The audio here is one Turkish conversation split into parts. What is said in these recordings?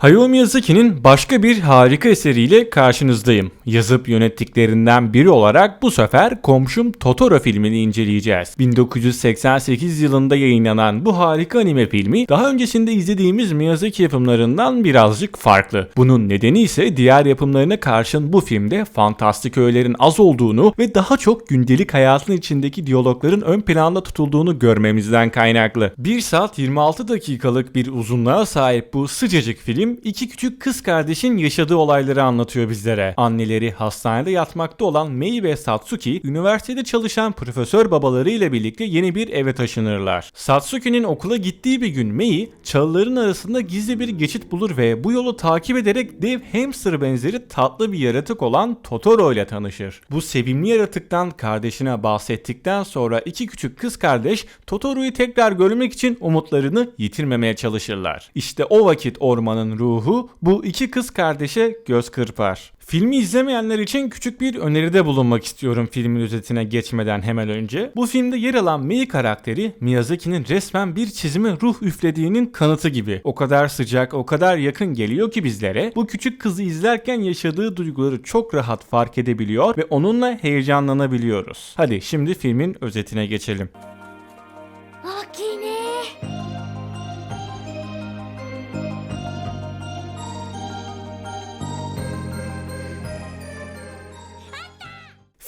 Hayao Miyazaki'nin başka bir harika eseriyle karşınızdayım. Yazıp yönettiklerinden biri olarak bu sefer Komşum Totoro filmini inceleyeceğiz. 1988 yılında yayınlanan bu harika anime filmi daha öncesinde izlediğimiz Miyazaki yapımlarından birazcık farklı. Bunun nedeni ise diğer yapımlarına karşın bu filmde fantastik öğelerin az olduğunu ve daha çok gündelik hayatın içindeki diyalogların ön planda tutulduğunu görmemizden kaynaklı. 1 saat 26 dakikalık bir uzunluğa sahip bu sıcacık film iki küçük kız kardeşin yaşadığı olayları anlatıyor bizlere. Anneleri hastanede yatmakta olan Mei ve Satsuki, üniversitede çalışan profesör babaları ile birlikte yeni bir eve taşınırlar. Satsuki'nin okula gittiği bir gün Mei, çalıların arasında gizli bir geçit bulur ve bu yolu takip ederek dev hamster benzeri tatlı bir yaratık olan Totoro ile tanışır. Bu sevimli yaratıktan kardeşine bahsettikten sonra iki küçük kız kardeş Totoro'yu tekrar görmek için umutlarını yitirmemeye çalışırlar. İşte o vakit ormanın ruhu bu iki kız kardeşe göz kırpar. Filmi izlemeyenler için küçük bir öneride bulunmak istiyorum filmin özetine geçmeden hemen önce. Bu filmde yer alan Mei karakteri Miyazaki'nin resmen bir çizime ruh üflediğinin kanıtı gibi. O kadar sıcak, o kadar yakın geliyor ki bizlere. Bu küçük kızı izlerken yaşadığı duyguları çok rahat fark edebiliyor ve onunla heyecanlanabiliyoruz. Hadi şimdi filmin özetine geçelim.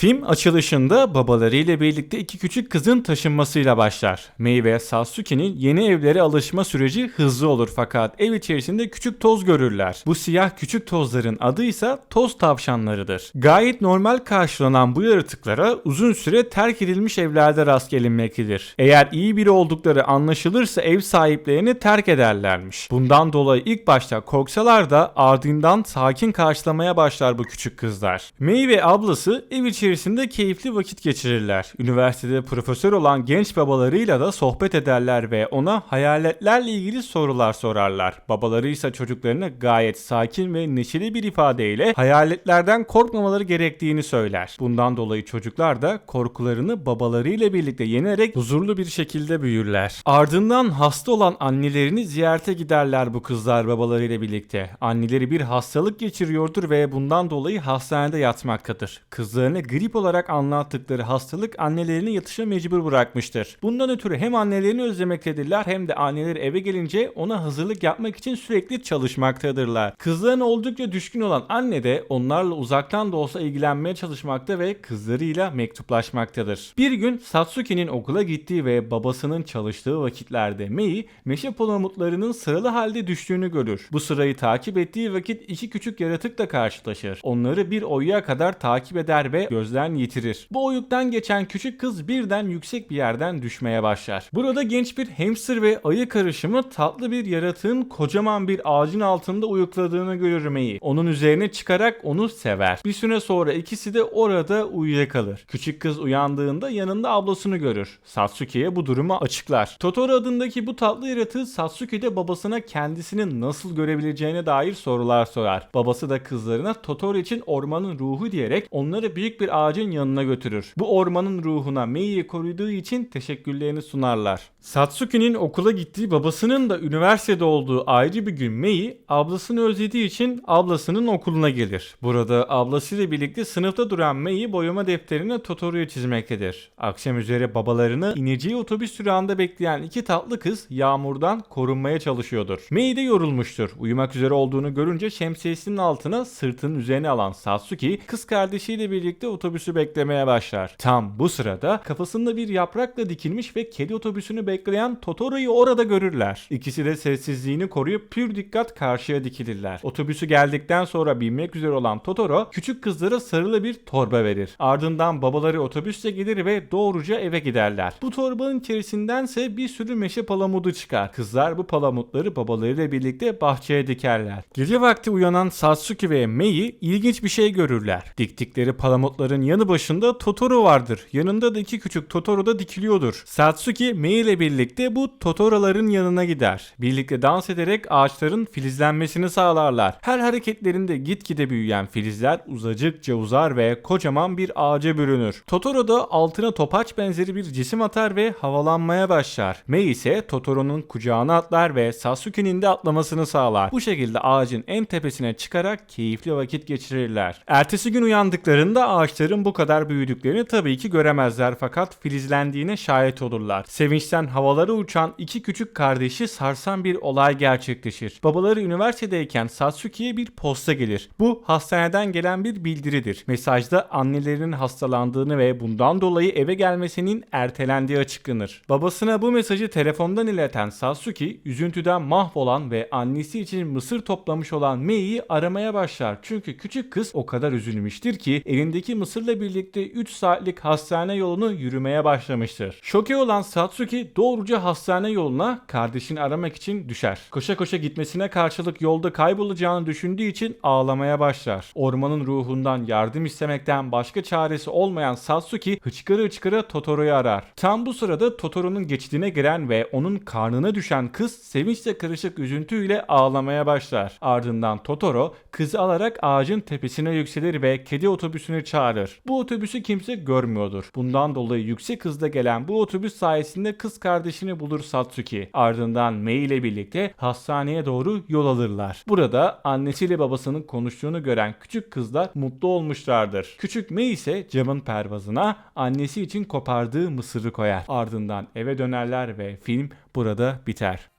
Film açılışında babalarıyla birlikte iki küçük kızın taşınmasıyla başlar. Mei ve Sasuke'nin yeni evlere alışma süreci hızlı olur fakat ev içerisinde küçük toz görürler. Bu siyah küçük tozların adı ise toz tavşanlarıdır. Gayet normal karşılanan bu yaratıklara uzun süre terk edilmiş evlerde rast gelinmektedir. Eğer iyi biri oldukları anlaşılırsa ev sahiplerini terk ederlermiş. Bundan dolayı ilk başta korksalar da ardından sakin karşılamaya başlar bu küçük kızlar. Mei ve ablası ev içerisinde keyifli vakit geçirirler. Üniversitede profesör olan genç babalarıyla da sohbet ederler ve ona hayaletlerle ilgili sorular sorarlar. Babaları ise çocuklarına gayet sakin ve neşeli bir ifadeyle hayaletlerden korkmamaları gerektiğini söyler. Bundan dolayı çocuklar da korkularını babalarıyla birlikte yenerek huzurlu bir şekilde büyürler. Ardından hasta olan annelerini ziyarete giderler bu kızlar babalarıyla birlikte. Anneleri bir hastalık geçiriyordur ve bundan dolayı hastanede yatmaktadır. Kızlarına grip olarak anlattıkları hastalık annelerini yatışa mecbur bırakmıştır. Bundan ötürü hem annelerini özlemektedirler hem de anneleri eve gelince ona hazırlık yapmak için sürekli çalışmaktadırlar. Kızlarına oldukça düşkün olan anne de onlarla uzaktan da olsa ilgilenmeye çalışmakta ve kızlarıyla mektuplaşmaktadır. Bir gün Satsuki'nin okula gittiği ve babasının çalıştığı vakitlerde Mei meşe palamutlarının sıralı halde düştüğünü görür. Bu sırayı takip ettiği vakit iki küçük yaratıkla karşılaşır. Onları bir oyuğa kadar takip eder ve gözden yitirir. Bu oyuktan geçen küçük kız birden yüksek bir yerden düşmeye başlar. Burada genç bir hamster ve ayı karışımı tatlı bir yaratığın kocaman bir ağacın altında uyukladığını görür Mei. Onun üzerine çıkarak onu sever. Bir süre sonra ikisi de orada uyuyakalır. Küçük kız uyandığında yanında ablasını görür. Satsuki'ye bu durumu açıklar. Totoro adındaki bu tatlı yaratığı Satsuki de babasına kendisini nasıl görebileceğine dair sorular sorar. Babası da kızlarına Totoro için ormanın ruhu diyerek onları büyük bir ağacın yanına götürür. Bu ormanın ruhuna Mei'yi koruduğu için teşekkürlerini sunarlar. Satsuki'nin okula gittiği babasının da üniversitede olduğu ayrı bir gün Mei ablasını özlediği için ablasının okuluna gelir. Burada ablasıyla birlikte sınıfta duran Mei boyama defterine Totoro'yu çizmektedir. Akşam üzere babalarını ineceği otobüs durağında bekleyen iki tatlı kız yağmurdan korunmaya çalışıyordur. Mei de yorulmuştur. Uyumak üzere olduğunu görünce şemsiyesinin altına sırtının üzerine alan Satsuki kız kardeşiyle birlikte otobüsü beklemeye başlar. Tam bu sırada kafasında bir yaprakla dikilmiş ve kedi otobüsünü bekleyen Totoro'yu orada görürler. İkisi de sessizliğini koruyup pür dikkat karşıya dikilirler. Otobüsü geldikten sonra binmek üzere olan Totoro küçük kızlara sarılı bir torba verir. Ardından babaları otobüsle gelir ve doğruca eve giderler. Bu torbanın içerisindense bir sürü meşe palamudu çıkar. Kızlar bu palamutları babalarıyla birlikte bahçeye dikerler. Gece vakti uyanan Satsuki ve Mei ilginç bir şey görürler. Diktikleri palamutların yanı başında Totoro vardır. Yanında da iki küçük Totoro da dikiliyordur. Satsuki Mei ile birlikte bu Totoro'ların yanına gider. Birlikte dans ederek ağaçların filizlenmesini sağlarlar. Her hareketlerinde gitgide büyüyen filizler uzacıkça uzar ve kocaman bir ağaca bürünür. Totoro da altına topaç benzeri bir cisim atar ve havalanmaya başlar. Mei ise Totoro'nun kucağına atlar ve Sasuke'nin de atlamasını sağlar. Bu şekilde ağacın en tepesine çıkarak keyifli vakit geçirirler. Ertesi gün uyandıklarında ağaçların bu kadar büyüdüklerini tabii ki göremezler fakat filizlendiğine şahit olurlar. Sevinçten havalara uçan iki küçük kardeşi sarsan bir olay gerçekleşir. Babaları üniversitedeyken Sasuke'ye bir posta gelir. Bu hastaneden gelen bir bildiridir. Mesajda annelerinin hastalandığını ve bundan dolayı eve gelmesinin ertelendiği açıklanır. Babasına bu mesajı telefondan ileten Sasuke üzüntüden mahvolan ve annesi için mısır toplamış olan Mei'yi aramaya başlar. Çünkü küçük kız o kadar üzülmüştür ki elindeki mısırla birlikte 3 saatlik hastane yolunu yürümeye başlamıştır. Şoke olan Satsuki doğruca hastane yoluna kardeşini aramak için düşer. Koşa koşa gitmesine karşılık yolda kaybolacağını düşündüğü için ağlamaya başlar. Ormanın ruhundan yardım istemekten başka çaresi olmayan Satsuki hıçkıra hıçkıra Totoro'yu arar. Tam bu sırada Totoro'nun geçidine giren ve onun karnına düşen kız sevinçle karışık üzüntüyle ağlamaya başlar. Ardından Totoro kızı alarak ağacın tepesine yükselir ve kedi otobüsünü çağırır. Bu otobüsü kimse görmüyordur. Bundan dolayı yüksek hızda gelen bu otobüs sayesinde kız kardeşini kardeşini bulur Satsuki. Ardından Mei ile birlikte hastaneye doğru yol alırlar. Burada annesiyle babasının konuştuğunu gören küçük kızlar mutlu olmuşlardır. Küçük Mei ise camın pervazına annesi için kopardığı mısırı koyar. Ardından eve dönerler ve film burada biter.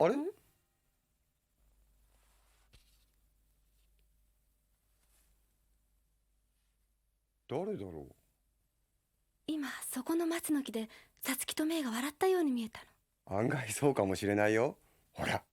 Doğru doğru. そこの松の木でさつきとめいが笑ったように見えたの。案外そうかもしれないよ。ほら。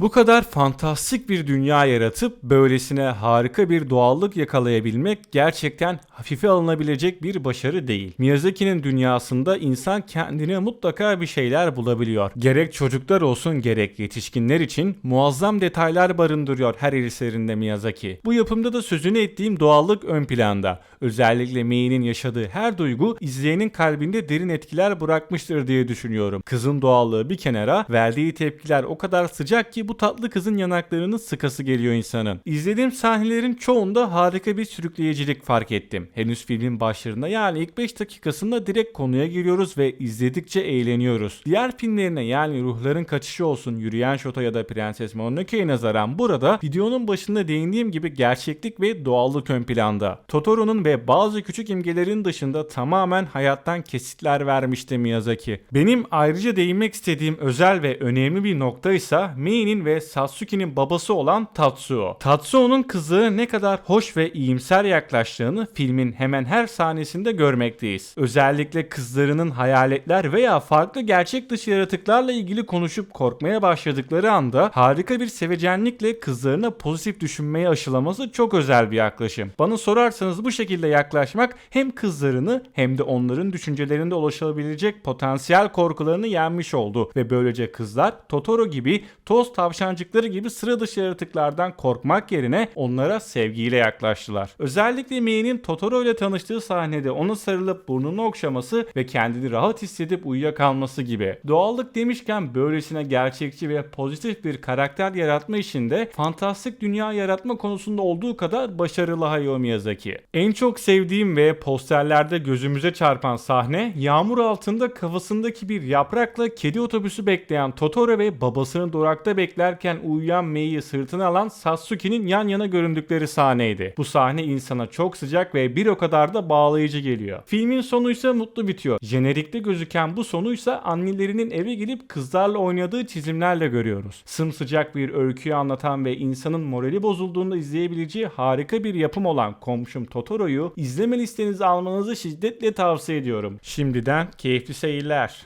Bu kadar fantastik bir dünya yaratıp böylesine harika bir doğallık yakalayabilmek gerçekten hafife alınabilecek bir başarı değil. Miyazaki'nin dünyasında insan kendine mutlaka bir şeyler bulabiliyor. Gerek çocuklar olsun gerek yetişkinler için muazzam detaylar barındırıyor her eserinde Miyazaki. Bu yapımda da sözünü ettiğim doğallık ön planda. Özellikle Mei'nin yaşadığı her duygu izleyenin kalbinde derin etkiler bırakmıştır diye düşünüyorum. Kızın doğallığı bir kenara verdiği tepkiler o kadar sıcak ki bu tatlı kızın yanaklarının sıkası geliyor insanın. İzlediğim sahnelerin çoğunda harika bir sürükleyicilik fark ettim. Henüz filmin başlarında yani ilk 5 dakikasında direkt konuya giriyoruz ve izledikçe eğleniyoruz. Diğer filmlerine yani Ruhların Kaçışı olsun, Yürüyen Şoto ya da Prenses Mononoke'ye nazaran burada videonun başında değindiğim gibi gerçeklik ve doğallık ön planda. Totoro'nun ve bazı küçük imgelerin dışında tamamen hayattan kesitler vermişti Miyazaki. Benim ayrıca değinmek istediğim özel ve önemli bir nokta ise Mei'nin ve Satsuki'nin babası olan Tatsuo. Tatsuo'nun kızı ne kadar hoş ve iyimser yaklaştığını filmin hemen her sahnesinde görmekteyiz. Özellikle kızlarının hayaletler veya farklı gerçek dışı yaratıklarla ilgili konuşup korkmaya başladıkları anda harika bir sevecenlikle kızlarına pozitif düşünmeyi aşılaması çok özel bir yaklaşım. Bana sorarsanız bu şekilde yaklaşmak hem kızlarını hem de onların düşüncelerinde ulaşabilecek potansiyel korkularını yenmiş oldu ve böylece kızlar Totoro gibi toz tavşancıkları gibi sıra dışı yaratıklardan korkmak yerine onlara sevgiyle yaklaştılar. Özellikle Mei'nin Totoro ile tanıştığı sahnede ona sarılıp burnunu okşaması ve kendini rahat hissedip uyuyakalması gibi. Doğallık demişken böylesine gerçekçi ve pozitif bir karakter yaratma işinde fantastik dünya yaratma konusunda olduğu kadar başarılı Hayao Miyazaki. En çok sevdiğim ve posterlerde gözümüze çarpan sahne yağmur altında kafasındaki bir yaprakla kedi otobüsü bekleyen Totoro ve babasını durakta beklerken uyuyan Mei'yi sırtına alan Sasuke'nin yan yana göründükleri sahneydi. Bu sahne insana çok sıcak ve bir o kadar da bağlayıcı geliyor. Filmin sonu ise mutlu bitiyor. Jenerikte gözüken bu sonu ise annelerinin eve gelip kızlarla oynadığı çizimlerle görüyoruz. Sımsıcak bir öyküyü anlatan ve insanın morali bozulduğunda izleyebileceği harika bir yapım olan Komşum Totoro'yu izleme listenize almanızı şiddetle tavsiye ediyorum. Şimdiden keyifli seyirler.